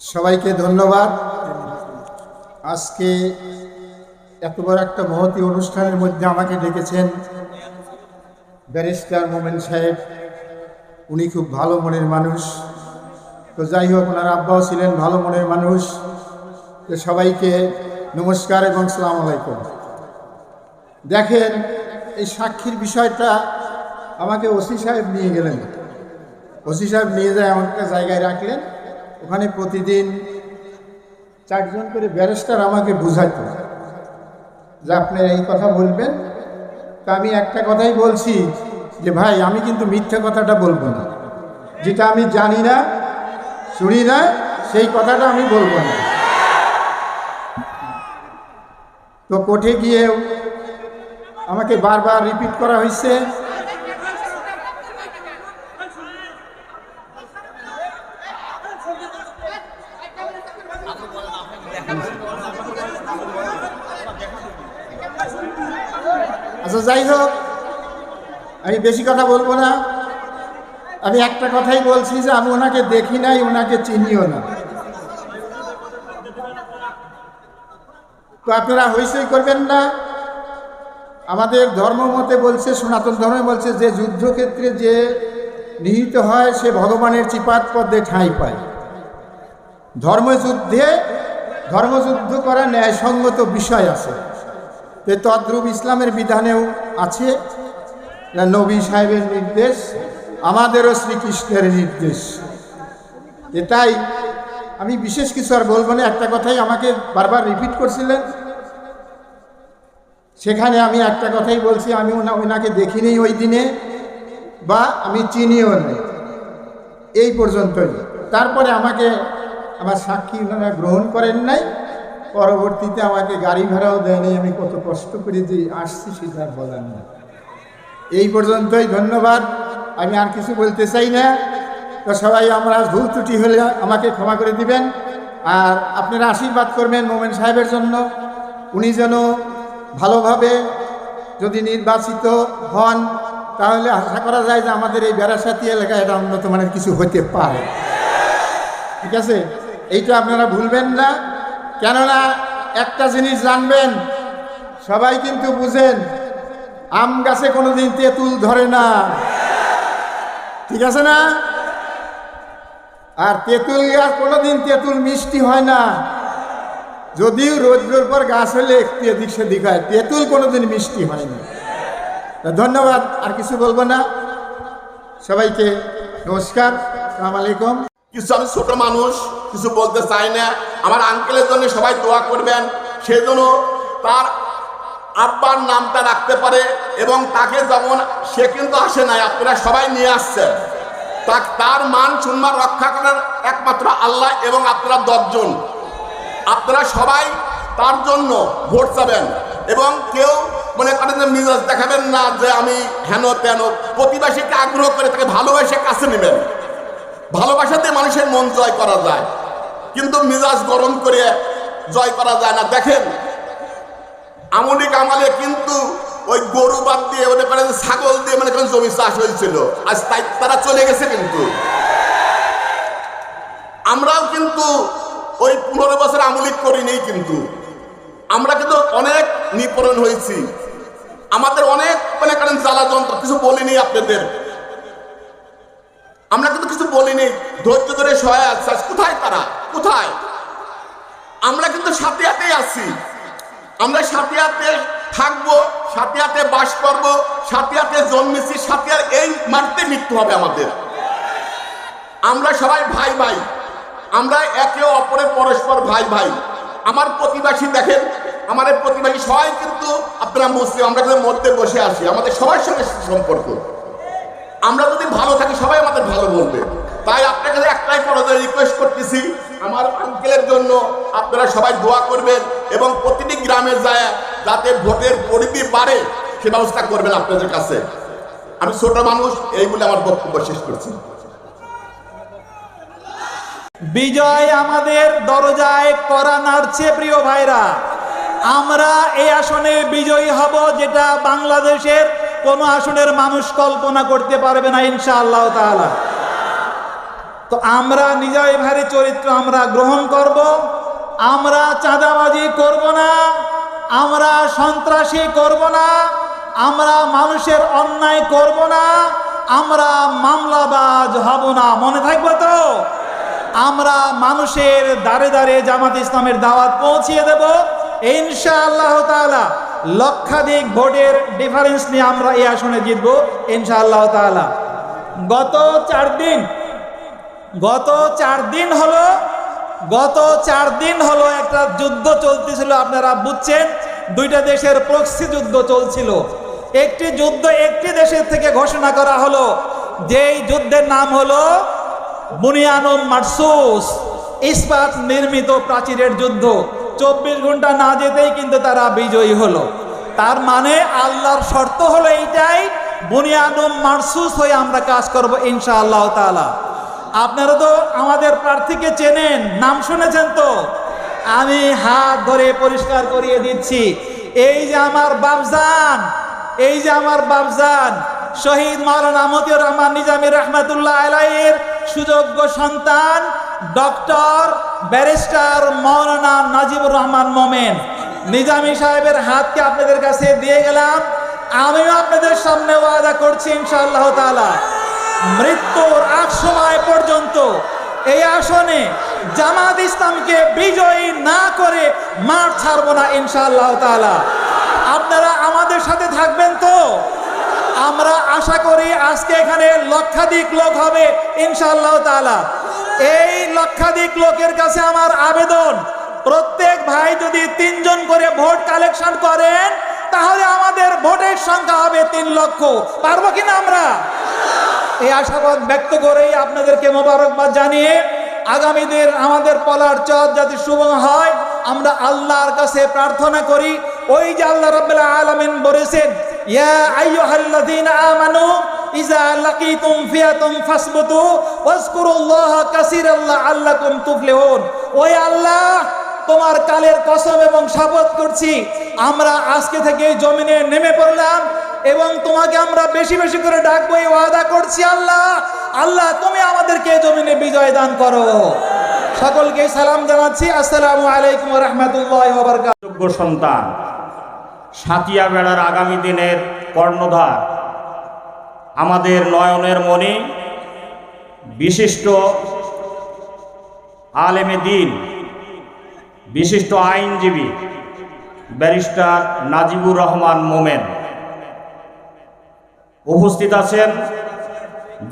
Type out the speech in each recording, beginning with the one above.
সবাইকে ধন্যবাদ। আজকে এত বড় একটা মহতি অনুষ্ঠানের মধ্যে আমাকে ডেকেছেন ব্যারিস্টার মোমেন সাহেব। উনি খুব ভালো মনের মানুষ। তো যাই হোক, ওনার আব্বাও ছিলেন ভালো মনের মানুষ। তো সবাইকে নমস্কার এবং সালাম আলাইকুম। দেখেন, এই সাক্ষীর বিষয়টা আমাকে ওসি সাহেব নিয়ে গেলেন। ওসি সাহেব নিয়ে যায় এমন একটা জায়গায় রাখলেন। ওখানে প্রতিদিন চারজন করে ব্যারিস্টার আমাকে বুঝাইতো যে আপনারা এই কথা বলবেন। তা আমি একটা কথাই বলছি যে, ভাই, আমি কিন্তু মিথ্যে কথাটা বলব না। যেটা আমি জানি না, শুনি না, সেই কথাটা আমি বলব না। তো কোর্টে গিয়েও আমাকে বারবার রিপিট করা হয়েছে আচ্ছা যাই হোক, আমি বেশি কথা বলব না। আমি একটা কথাই বলছি যে আমি ওনাকে দেখি নাই, ওনাকে চিনিও না। তো আপনারা হইসই করবেন না। আমাদের ধর্ম মতে বলছে, সনাতন ধর্মে বলছে, যে যুদ্ধক্ষেত্রে যে নিহিত হয়, সে ভগবানের চিপাত পদে ঠাঁই পায়। ধর্মযুদ্ধে, ধর্মযুদ্ধ করা ন্যায়সঙ্গত বিষয় আছে। তো তদ্রূপ ইসলামের বিধানেও আছে নবী সাহেবের নির্দেশ, আমাদেরও শ্রীকৃষ্ণের নির্দেশ। এটাই আমি বিশেষ কিছু আর বলব না, একটা কথাই আমাকে বারবার রিপিট করছিলেন। সেখানে আমি একটা কথাই বলছি, আমি ওনা, ওনাকে দেখিনি ওই দিনে, বা আমি চিনিও নাই এই পর্যন্তই। তারপরে আমাকে আমার সাক্ষী ওনারা গ্রহণ করেন নাই। পরবর্তীতে আমাকে গাড়ি ভাড়াও দেয়নি, আমি কত কষ্ট করে যে আসছি সেটা বলার না এই পর্যন্তই ধন্যবাদ। আমি আর কিছু বলতে চাই না। তো সবাই, আমরা ভুল ত্রুটি হলে আমাকে ক্ষমা করে দিবেন। আর আপনারা আশীর্বাদ করবেন মোমেন সাহেবের জন্য। উনি যেন ভালোভাবে যদি নির্বাচিত হন, তাহলে আশা করা যায় যে আমাদের এই বেড়াসাতি এলাকায় এটা উন্নত মানের কিছু হতে পারে। ঠিক আছে? এইটা আপনারা ভুলবেন না। কেননা একটা জিনিস জানবেন, সবাই কিন্তু বুঝেন, আম গাছে কোনোদিন তেঁতুল ধরে না। ঠিক আছে না? আর তেঁতুল গাছ কোনোদিন তেঁতুল মিষ্টি হয় না। যদিও রোদ্রের পর গাছ হলে একটু এদিক সেদিক হয়, তেঁতুল কোনোদিন মিষ্টি হয় না। ধন্যবাদ, আর কিছু বলব না। সবাইকে নমস্কার, সালাম আলাইকুম। কিছু আমি ছোট মানুষ, কিছু বলতে চাই না। আঙ্কেলের জন্য সবাই দোয়া করবেন। সেজন্য তার আব্বার নামটা রাখতে পারে এবং তাকে যেমন সে কিন্তু আসে নাই, আপনারা সবাই নিয়ে আসছেন। তার মান সম্মান রক্ষা করার একমাত্র আল্লাহ এবং আপনারা দশজন। আপনারা সবাই তার জন্য ভোট চাবেন এবং কেউ মনে করেন যে মিজাজ দেখাবেন না যে আমি হেন তেন। প্রতিবাসীকে আগ্রহ করে তাকে ভালোবেসে কাছে নেবেন। ভালোবাসাতে মানুষের মন জয় করা যায়। কিন্তু মিজাজ গরম করে জয় করা যায় না। দেখেন, আমলি কামালে কিন্তু ওই গরু বাদ দিয়ে মনে করেন ছাগল দিয়ে মনে করেন জমি চাষ হয়েছিল। আজ তাই তারা চলে গেছে কিন্তু। আমরাও কিন্তু ওই পনেরো বছর আমলিক করিনি কিন্তু। আমরা কিন্তু অনেক নিপরণ হয়েছি। আমাদের অনেক মনে করেন জ্বালা যন্ত্র কিছু বলিনি আপনাদের। আমরা কিন্তু কিছু বলিনি। ধৈর্য ধরে সহায় আছে। কোথায় তারা? কোথায়? আমরা কিন্তু সাথিয়াতেই আছি। আমরা সাথিয়াতে থাকব সাথিয়াতে বাস করব সাথিয়াতে জন্মেছি সাথিয়ার এই মাটিতে মৃত্যু হবে আমাদের। আমরা সবাই ভাই ভাই। আমরা একে অপরের পরস্পর ভাই ভাই। আমার প্রতিবাসী দেখেন আমাদের প্রতিবাসী সবাই কিন্তু আপনারা মুসলিম, আমরা কিন্তু মধ্যে বসে আসি আমাদের সবার সঙ্গে সম্পর্ক। আমরা যদি ভালো থাকি, সবাই আমাদের ভালো বলবে। তাই আপনার কাছে একটাই পরাজয় রিকোয়েস্ট করতেছি, আমার আঙ্কেলের জন্য আপনারা সবাই দোয়া করবেন এবং প্রতিটি গ্রামে যায়, যাতে ভোটের পরিধি বাড়ে, সে ব্যবস্থা করবেন আপনাদের কাছে। আমি ছোট মানুষ এই বলে আমার বক্তব্য শেষ করছি। বিজয় আমাদের দরজায় করা নাড়ছে, প্রিয় ভাইরা। আমরা এই আসনে বিজয়ী হব, যেটা বাংলাদেশের কোনো আসনের মানুষ কল্পনা করতে পারবে না, ইনশাআল্লাহ তাআলা। তো আমরা নিজয় ভারী চরিত্র আমরা গ্রহণ করব, আমরা চাঁদাবাজি করব না, আমরা সন্ত্রাসী করব না, আমরা মানুষের অন্যায় করব না, আমরা মামলাবাজ হব না, মনে থাকব তো? আমরা মানুষের দাঁড়ে দাঁড়ে জামাত ইসলামের দাওয়াত পৌঁছিয়ে দেব ইনশা আল্লাহ তাআলা। লক্ষাধিক ভোটের ডিফারেন্স নিয়ে আমরা এই আসনে জিতব ইনশা আল্লাহ তাআলা। গত চার দিন, গত চার দিন হলো, গত চার দিন হলো একটা যুদ্ধ চলতেছিল, আপনারা বুঝছেন? দুইটা দেশের প্রক্সি যুদ্ধ চলছিল। একটি যুদ্ধ একটি দেশের থেকে ঘোষণা করা হলো, যেই যুদ্ধের নাম হলো বুনিয়ানুম মারসুস, ইস্পাত নির্মিত প্রাচীরের যুদ্ধ। চব্বিশ ঘণ্টা না যেতেই কিন্তু তারা বিজয়ী হলো। তার মানে আল্লাহর শর্ত হলো এইটাই বুনিয়ানুম মারসুস হয়ে আমরা কাজ করব ইনশা আল্লাহ তাআলা। আপনারা তো আমাদের প্রার্থীকে চেনেন, নাম শুনেছেন তো? আমি হাত ধরে পরিষ্কার করিয়ে দিচ্ছি, এই যে আমার বাবজান এই যে আমার বাবজান শহীদ মাওলানা মতিউর রহমান নিজামী রহমাতুল্লাহ আলাইয়ের সুযোগ্য সন্তান, ডক্টর ব্যারিস্টার মাওলানা নাজিবুর রহমান মোমেন। নিজামী সাহেবের হাতকে আপনাদের কাছে দিয়ে গেলাম। আমিও আপনাদের সামনে ওয়াদা করছি ইনশাআল্লাহ তাআলা। মৃত্যুর আগ সময় পর্যন্ত এই আসনে জামাত ইসলামকে বিজয়ী না করে মাঠ ছাড়বো না ইনশাআল্লাহ তাআলা। আপনারা আমাদের সাথে থাকবেন তো? আমরা আশা করি আজকে এখানে লক্ষাধিক লোক হবে ইনশাআল্লাহ তাআলা। এই লক্ষাধিক লোকের কাছে আমার আবেদন। প্রত্যেক ভাই যদি তিনজন করে ভোট কালেকশন করেন, তাহলে আমাদের ভোটের সংখ্যা হবে তিন লক্ষ। পারব কিনা আমরা? এই আশাবাদ ব্যক্ত করেই আপনাদেরকে মোবারকবাদ জানিয়ে আগামী দিন আমাদের পলার চর যাতে শুভ হয়, আমরা আল্লাহর কাছে প্রার্থনা করি। ওই যে আল্লাহ রাব্বুল আলামিন বলেছেন, ইয়া আইয়ুহাল্লাযীনা আমানু ইযা লাকিতুম ফিয়াতুম ফাসবুতু ওয়াজকুরুল্লাহা কাসীরান লাআল্লাকুম তুফলিহুন। ওই আল্লাহ, তোমার কালের কসম এবং শপথ করছি, আমরা আজকে থেকে জমিনে নেমে পড়লাম এবং তোমাকে আমরা বেশি বেশি করে ডাকবো, এই ওয়াদা করছি আল্লাহ। আল্লাহ, তুমি আমাদেরকে জমিনে বিজয় দান করো। সকলকে সালাম জানাচ্ছি। আসসালামু আলাইকুম রহমতুল্লাহ যোগ্য সন্তান, সাতিয়া বেড়ার আগামী দিনের কর্ণধার আমাদের নয়নের মণি, বিশিষ্ট আলেমে দিন, বিশিষ্ট আইনজীবী, ব্যারিস্টার নাজিবুর রহমান মোমেন। উপস্থিত আছেন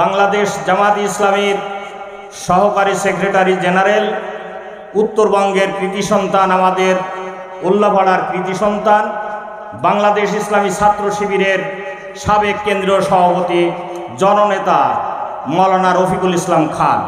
বাংলাদেশ জামাত ইসলামীর সহকারী সেক্রেটারি জেনারেল, উত্তরবঙ্গের কৃতি সন্তান আমাদের উল্লাপাড়ার কৃতি সন্তান, বাংলাদেশ ইসলামী ছাত্র শিবিরের সাবেক কেন্দ্রীয় সভাপতি, জননেতা মৌলানা রফিকুল ইসলাম খান।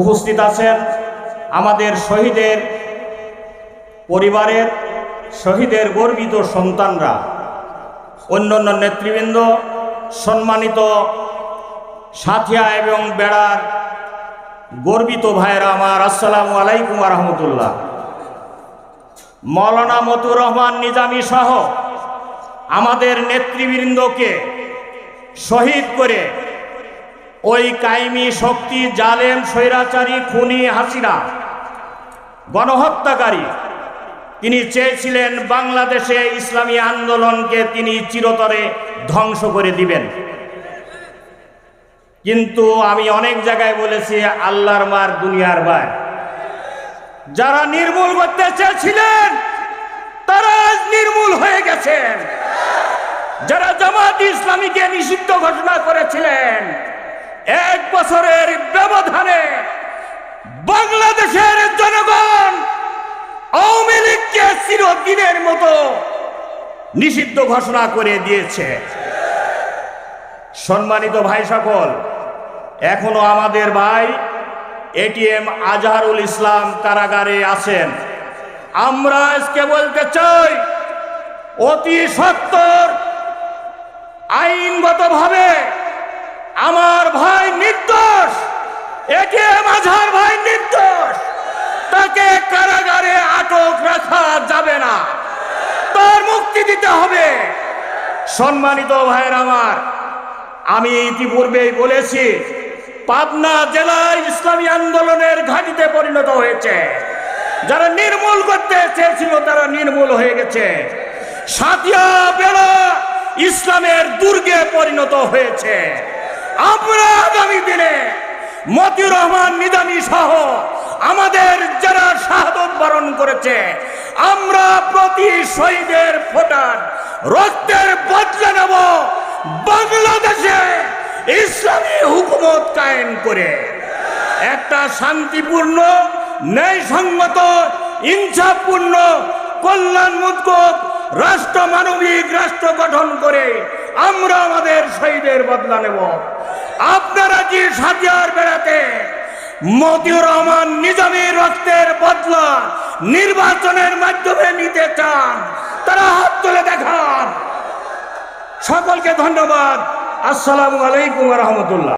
উপস্থিত আছেন আমাদের শহীদের পরিবারের, শহীদের গর্বিত সন্তানরা, অন্যান্য নেতৃবৃন্দ, সম্মানিত সাথিয়া এবং বেড়ার গর্বিত ভাইয়েরা আমার আসসালামু আলাইকুম রহমতুল্লাহ। মৌলানা মতুর রহমান নিজামী সহ আমাদের নেতৃবৃন্দকে শহীদ করে ওই কাইমি শক্তি, জালেম, স্বৈরাচারী, খুনি হাসিনা, গণহত্যাকারী, তিনি চেয়েছিলেন বাংলাদেশে ইসলামী আন্দোলনকে তিনি চিরতরে ধ্বংস করে দিবেন। কিন্তু আমি অনেক জায়গায় বলেছি, আল্লাহর মার দুনিয়ার বার যারা নির্মূল করতে চেয়েছিলেন, তারা আজ নির্মূল হয়ে গেছেন। যারা জামাত ইসলামীকে নিষিদ্ধ ঘোষণা করেছিলেন, এক বছরের ব্যবধানে বাংলাদেশের জনগণ আওয়ামী লীগকে চিরদিনের মতো নিষিদ্ধ ঘোষণা করে দিয়েছে। সম্মানিত ভাই সকল, এখনও আমাদের ভাই এটিএম আজহারুল ইসলাম কারাগারে আছেন। আমরা আজকে বলতে চাই, অতি সত্তর আইনগতভাবে আমার ভাই নির্দোষ, একে মাঝার ভাই নির্দোষ, তাকে কারাগারে আটক রাখা যাবে না। তার মুক্তি দিতে হবে। সম্মানিত ভাইয়ের আমার, আমি ইতিপূর্বেই বলেছি, পাবনা জেলায় ইসলামী আন্দোলনের ঘাঁটিতে পরিণত হয়েছে। যারা নির্মূল করতে চেয়েছিল, তারা নির্মূল হয়ে গেছে। সাতিয়া বেড়া ইসলামের দুর্গে পরিণত হয়েছে। আমরা আগামী দিনে মতিউর রহমান, নিজামী সহ আমাদের যারা শাহাদত বরণ করেছে, আমরা প্রতি শহীদের ফোটার রক্তের বদলে নেব বাংলাদেশে ইসলামী হুকুমত কায়েম করে। একটা শান্তিপূর্ণ, ন্যায়সঙ্গত, ইনসাফপূর্ণ কল্যাণমুক্ত রাষ্ট্র মানবিক রাষ্ট্র গঠন করে আমরা আমাদের শহীদের বদলা নেব। আপনারা যে সাজিয়ার বেড়াতে মতিউর রহমান নিজামী রক্তের বদলা নির্বাচনের মাধ্যমে নিতে চান, তারা হাত তুলে দেখান। সকলকে ধন্যবাদ। আসসালামু আলাইকুম রহমতুল্লাহ।